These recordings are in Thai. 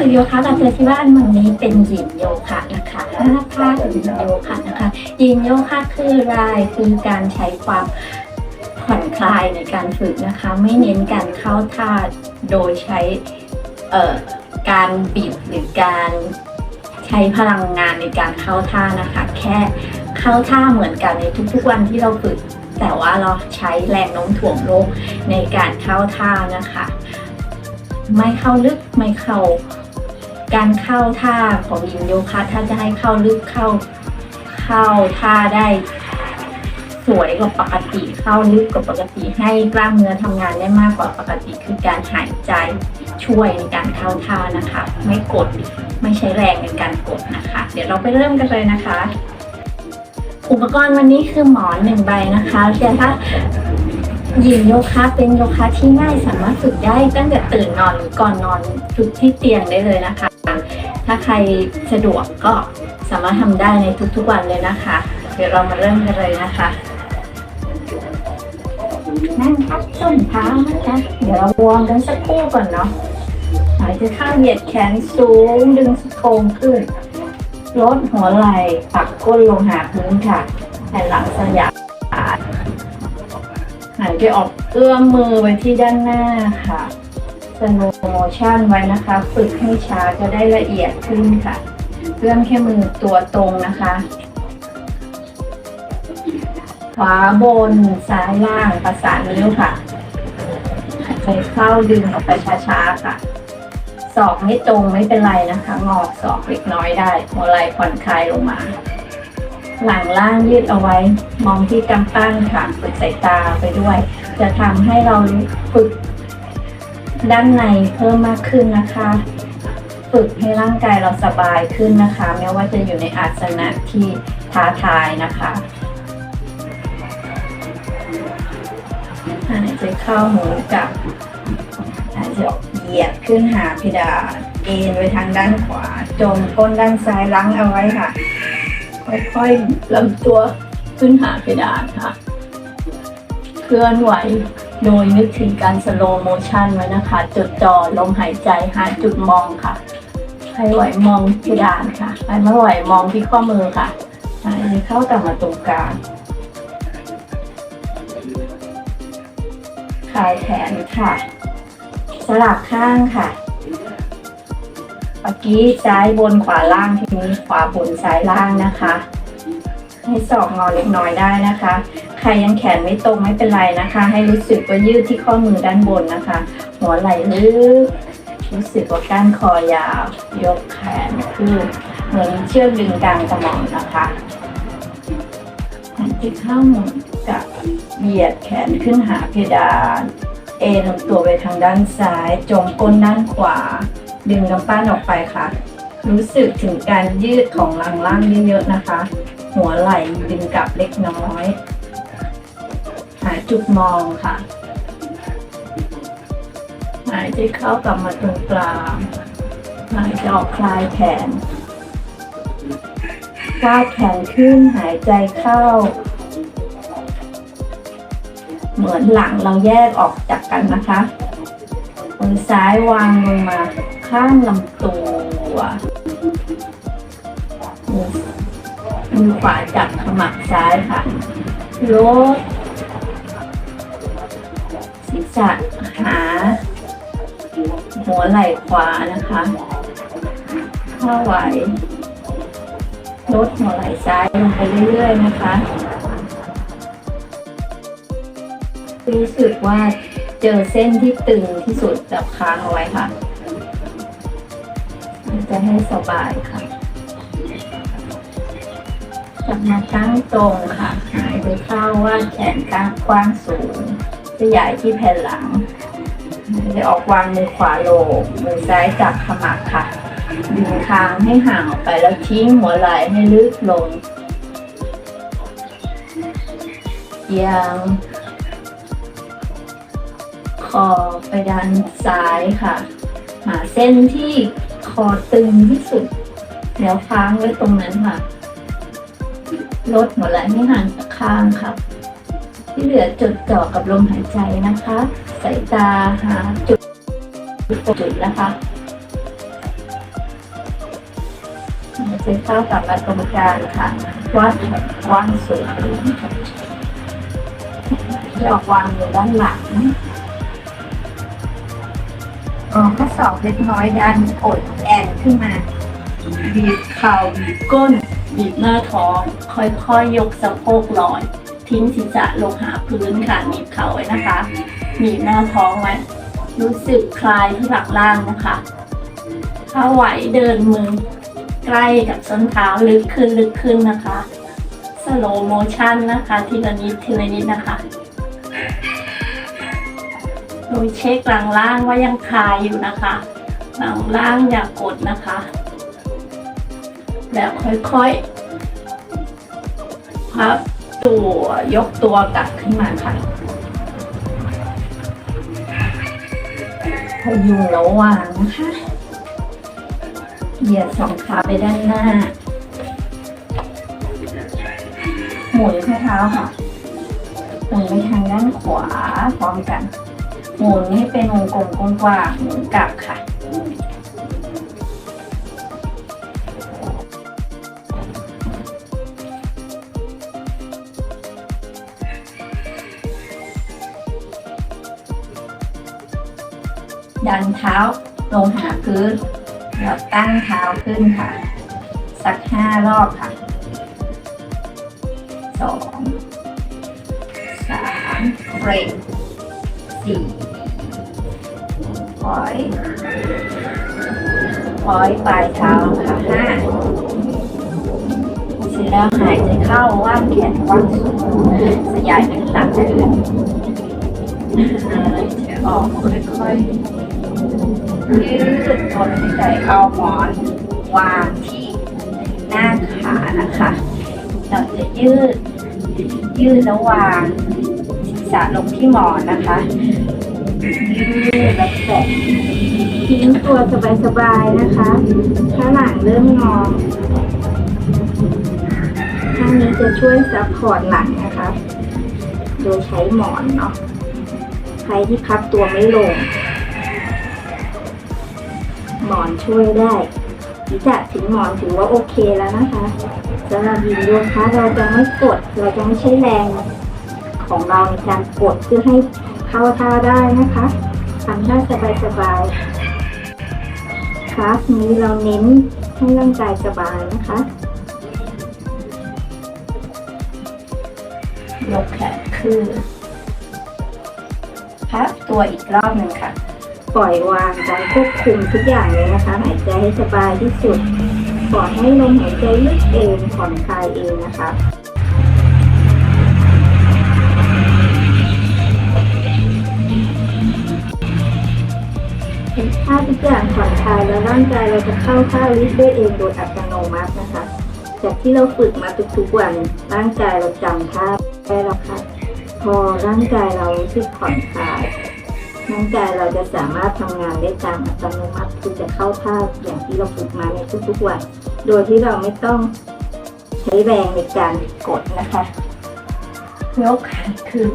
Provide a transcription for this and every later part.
ฝึกโยคะกับเธอที่บ้านวันนี้เป็นหยินโยคะนะคะท่าหยินโยคะนะคะหยินโยคะคืออะไรคือการใช้ความผ่อนคลายในการฝึกนะคะ ไม่เน้นการเข้าท่าโดยใช้เอ่อการบิดหรือการใช้พลังงานในการเข้าท่านะคะ แค่เข้าท่าเหมือนกันในทุกๆวันที่เราฝึก แต่ว่าเราใช้แรงโน้มถ่วงโลกในการเข้าท่านะคะ ไม่เข้าลึกไม่เข้า การเข้าท่าของยิงโยคะถ้าจะให้เข้าลึกเข้าเข้าท่าได้ สวยกว่าปกติเข้าลึกกว่าปกติ ให้กล้ามเนื้อทำงานได้มากกว่าปกติ คือการหายใจช่วยในการเข้าท่านะคะ ไม่กดไม่ใช้แรงในการกดนะคะ เดี๋ยวเราไปเริ่มกันเลยนะคะ อุปกรณ์วันนี้คือหมอนหนึ่งใบนะคะแต่ถ้า ยิงโยคะเป็นโยคะที่ง่ายสามารถฝึกได้ตั้งแต่ตื่นนอนหรือก่อนนอนฝึกที่เตียงได้เลยนะคะ ถ้าใครสะดวกก็สามารถทำได้ในทุกๆวันเลยนะคะ เดี๋ยวเรามาเริ่มกันเลยนะคะนั่งทับส้นเท้านะคะเดี๋ยวเราวอร์มกันสักครู่ก่อนเนาะหายใจเข้าเหยียดแขนสูงดึงสะโครงขึ้นลดหัวไหล่ปักก้นลงหาพื้นค่ะแผ่นหลังสยาม หายใจออกเอื้อมมือไว้ที่ด้านหน้าค่ะสโลโมชั่นไว้นะคะ ฝึกให้ช้าจะได้ละเอียดขึ้นค่ะเอื้อมแค่มือตัวตรงนะคะ ขวาบนซ้ายล่างประสานนิ้วค่ะหายใจเข้าดึงออกไปช้าๆค่ะศอกไม่ตรงไม่เป็นไรนะคะ งอกศอกเล็กน้อยได้หัวไหล่ผ่อนคลายลงมา หลังล่างยืดเอาไว้ มองที่กำปั้นค่ะฝึกสายตาไปด้วย จะทำให้เราฝึกด้านในเพิ่มมากขึ้นนะคะ ฝึกให้ร่างกายเราสบายขึ้นนะคะ แม้ว่าจะอยู่ในอาสนะที่ท้าทายนะคะหายใจเข้าหมุนกลับหายใจออกเหยียดขึ้นหาเพดานเอ็นไปทางด้านขวา จมก้นด้านซ้ายล้างเอาไว้ค่ะ ค่อยๆลำตัวขึ้นหาเพดานค่ะ เคลื่อนไหวโดยนึกถึงการสโลโมชันไว้นะคะ จดจ่อลมหายใจหาจุดมองค่ะ ใครไหวมองเพดานค่ะ ใครไม่ไหวมองที่ข้อมือค่ะหายใจเข้ากลับมาตรงกลางคลายแขนค่ะ สลับข้างค่ะ เมื่อกี้ซ้ายบนขวาล่างทีนี้ขวาบนซ้ายล่างนะคะ ให้ศอกงอเล็กน้อยได้นะคะ ใครยังแขนไม่ตรงไม่เป็นไรนะคะ ให้รู้สึกว่ายืดที่ข้อมือด้านบนนะคะ หัวไหล่ลึกรู้สึกว่าก้านคอยาว ยกแขนขึ้นเหมือนเชือกดึงกลางกระหม่อมนะคะหายใจเข้าหมุนกับเหยียดแขนขึ้นหาเพดาน เอนลำตัวไปทางด้านซ้ายจงก้นด้านขวา ดึงกำปั้นออกไปค่ะ รู้สึกถึงการยืดของหลังล่างเยอะๆนะคะ หัวไหล่ดึงกลับเล็กน้อย หาจุดมองค่ะ หายใจเข้ากลับมาตรงกลางหายใจออกคลายแขนกวาดแขนขึ้นหายใจเข้า เหมือนหลังเราแยกออกจากกันนะคะมือซ้ายวางลงมา ข้างลำตัวมือขวาจับขมับซ้ายค่ะลดศีรษะหา หัวไหล่ขวานะคะถ้าไหวลดหัวไหล่ซ้ายลงไปเรื่อยๆนะคะ รู้สึกว่าเจอเส้นที่ตึงที่สุดจับค้างเอาไว้ค่ะ จะให้สบายค่ะจับมาตั้งตรงค่ะหายใจเข้าว่าแขนกลางกว้างสูงจะใหญ่ที่แผ่นหลังหายใจออกวางมือขวาลงมือซ้ายจับขมับค่ะดึงคางให้ห่างออกไปแล้วทิ้งหัวไหล่ให้ลึกลงเอียงคอไปด้านซ้ายค่ะ หาเส้นที่ อตึงที่สุดแล้วค้างไว้ตรงนั้นค่ะ ลดหัวไหล่ไม่ห่างจากข้างค่ะที่เหลือจดจ่อกับลมหายใจนะคะ สายตาหาจุดจุดนะคะจะเข้ากับกรรมการค่ะวัดวางสูงที่ออกวางอยู่ด้านหลังออกข้อศอกเล็กน้อยดันอด แอนขึ้นมาบีบเข่าบีบก้นบีบหน้าท้อง ค่อยๆยกสะโพกลอย ทิ้งศีรษะลงหาพื้นค่ะหนีบเข่าไว้นะคะหนีบหน้าท้องไว้รู้สึกคลายที่หลังล่างนะคะถ้าไหวเดินมือใกล้กับส้นเท้าลึกขึ้นลึกขึ้นนะคะสโลโมชันนะคะทีละนิดทีละนิดนะคะโดยเช็คหลังล่างว่ายังคลายอยู่นะคะ หลังล่างอย่ากกดนะคะ แล้วค่อยๆพับตัวยกตัวกลับขึ้นมาค่ะพยุงระหว่างนะคะเหยียดสองขาไปด้านหน้า หมุนข้อเท้าค่ะ หมุนไปทางด้านขวาพร้อมกัน หมุนให้เป็นวงกลมกว้างๆหมุนกลับค่ะ ดันเท้าลงหาพื้น แล้วตั้งเท้าขึ้นค่ะ สักห้ารอบค่ะสองสามเบรกสี่ปล่อยปล่อยปลายเท้าค่ะห้าเสร็จแล้วหายใจเข้าว่างแขนว่างสูงสยายเป็นหลังขึ้นหายใจออกค่อยๆ ยืดทนหายใจเอาหมอนวางที่หน้าขานะคะ เราจะยืด ยืดแล้ววางศีรษะลงที่หมอนนะคะยืดแล้วแตะทิ้งตัวสบายๆนะคะถ้าหลังเริ่มงอท่านี้จะช่วยซัพพอร์ตหลังนะคะ โดยใช้หมอนเนาะใครที่พับตัวไม่ลง หมอนช่วยได้ศีรษะถึงหมอนถือว่าโอเคแล้วนะคะสำหรับยินโยคะเราจะไม่กดเราจะไม่ใช้แรงของเราในการกดเพื่อให้เข้าท่าได้นะคะทำท่าสบายๆคลาสนี้เราเน้นให้ร่างกายสบายนะคะยกแขนขึ้นพับตัวอีกรอบหนึ่งค่ะ ปล่อยวางการควบคุมทุกอย่างเลยนะคะ หายใจให้สบายที่สุดปล่อยให้ลมหายใจลึกเองผ่อนคลายเองนะคะเห็นท่าทุกอย่างผ่อนคลายแล้วร่างกายเราจะเข้าท่าลิฟต์ได้เองโดยอัตโนมัตินะคะ จากที่เราฝึกมาทุกๆวันร่างกายเราจำท่าได้แล้วค่ะ พอร่างกายเรารู้สึกผ่อนคลาย ร่างกายเราจะสามารถทำงานได้ตามอัตโนมัติคือจะเข้าท่าอย่างที่เราฝึกมาในทุกๆวัน โดยที่เราไม่ต้องใช้แรงในการกดนะคะยกขาขึ้น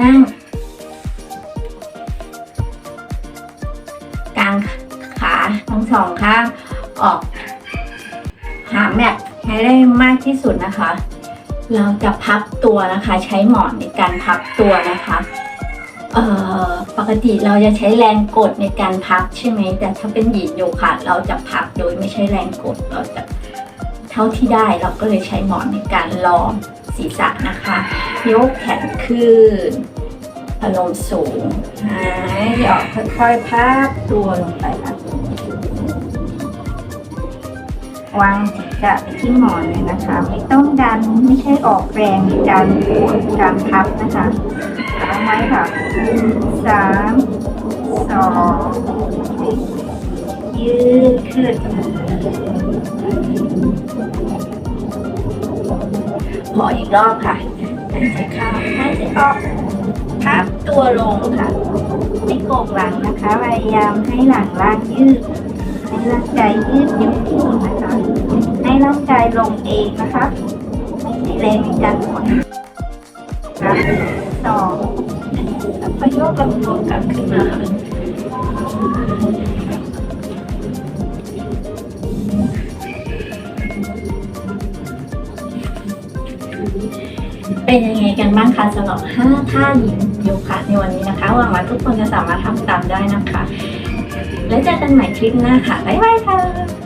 นั่ง หาแม็กให้ได้มากที่สุดนะคะ เราจะพับตัวนะคะ ใช้หมอนในการพับตัวนะคะเอ่อปกติเราจะใช้แรงกดในการพับใช่ไหมแต่ถ้าเป็นหยินโยคะเราจะพับโดยไม่ใช้แรงกดเราจะเท่าที่ได้เราก็เลยใช้หมอนในการรองศีรษะนะคะ ยกแขนขึ้นพนมสูงหายออกค่อยๆพับตัวลงไปค่ะ วางศีรษะไปที่หมอนเลยนะคะ ไม่ต้องดันไม่ใช่ออกแรงในการกดการพับนะคะเอาไหมค่ะสามสองยืดขึ้นพออีกรอบค่ะหายใจเข้าหายใจออกพับตัวลงค่ะไม่โกงหลังนะคะ พยายามให้หลังล่างยืดให้ร่างกายยืดหยุ่น ลงเองนะคะไม่ใช่แรงในการผ่อนสองแล้วก็โยกลำตัวกลับขึ้นมาค่ะเป็นยังไงกันบ้างคะสำหรับ 5 ท่าหญิงโยคะในวันนี้นะคะหวังว่าทุกคนจะสามารถทำตามได้นะคะ แล้วเจอกันใหม่คลิปหน้าค่ะ บ๊ายบายค่ะ